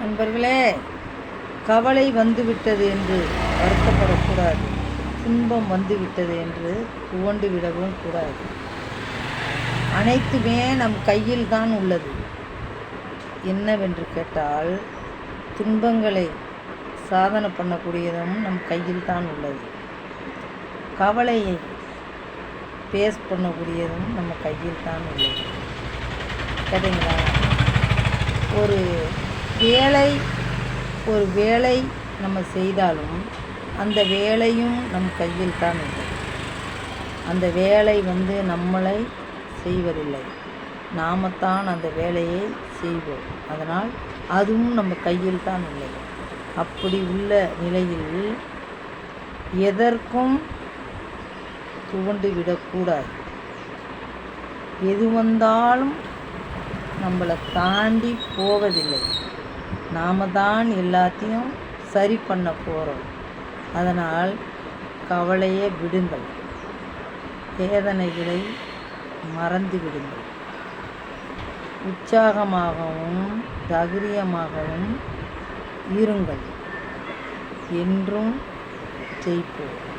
நண்பர்களே கவலை வந்துவிட்டது என்று வருத்தப்படக்கூடாது. துன்பம் வந்துவிட்டது என்று துவண்டு விடவும் கூடாது. அனைத்துமே நம் கையில் தான் உள்ளது. என்னவென்று கேட்டால் துன்பங்களை சாதனை பண்ணக்கூடியதும் நம் கையில் தான் உள்ளது. கவலையை பேஸ் பண்ணக்கூடியதும் நம்ம கையில் தான் உள்ளது. சரிங்களா ஒரு வேலை ஒரு வேலை நம்ம செய்தாலும் அந்த வேலையும் நம் கையில் தான் உள்ளது அந்த வேலை வந்து நம்மளை செய்வதில்லை. நாமத்தான் அந்த வேலையை செய்வோம். அதனால் அதுவும் நம்ம கையில் தான் உள்ளது அப்படி உள்ள நிலையில் எதற்கும் துவண்டு விடக்கூடாது. எது வந்தாலும் நம்மளை தாண்டி போவதில்லை. நாம் தான் எல்லாத்தையும் சரி பண்ண போகிறோம் அதனால் கவலையே விடுங்கள். வேதனைகளை மறந்து விடுங்கள். உற்சாகமாகவும் தைரியமாகவும் இருங்கள். என்றும் ஜெயிப்போம்.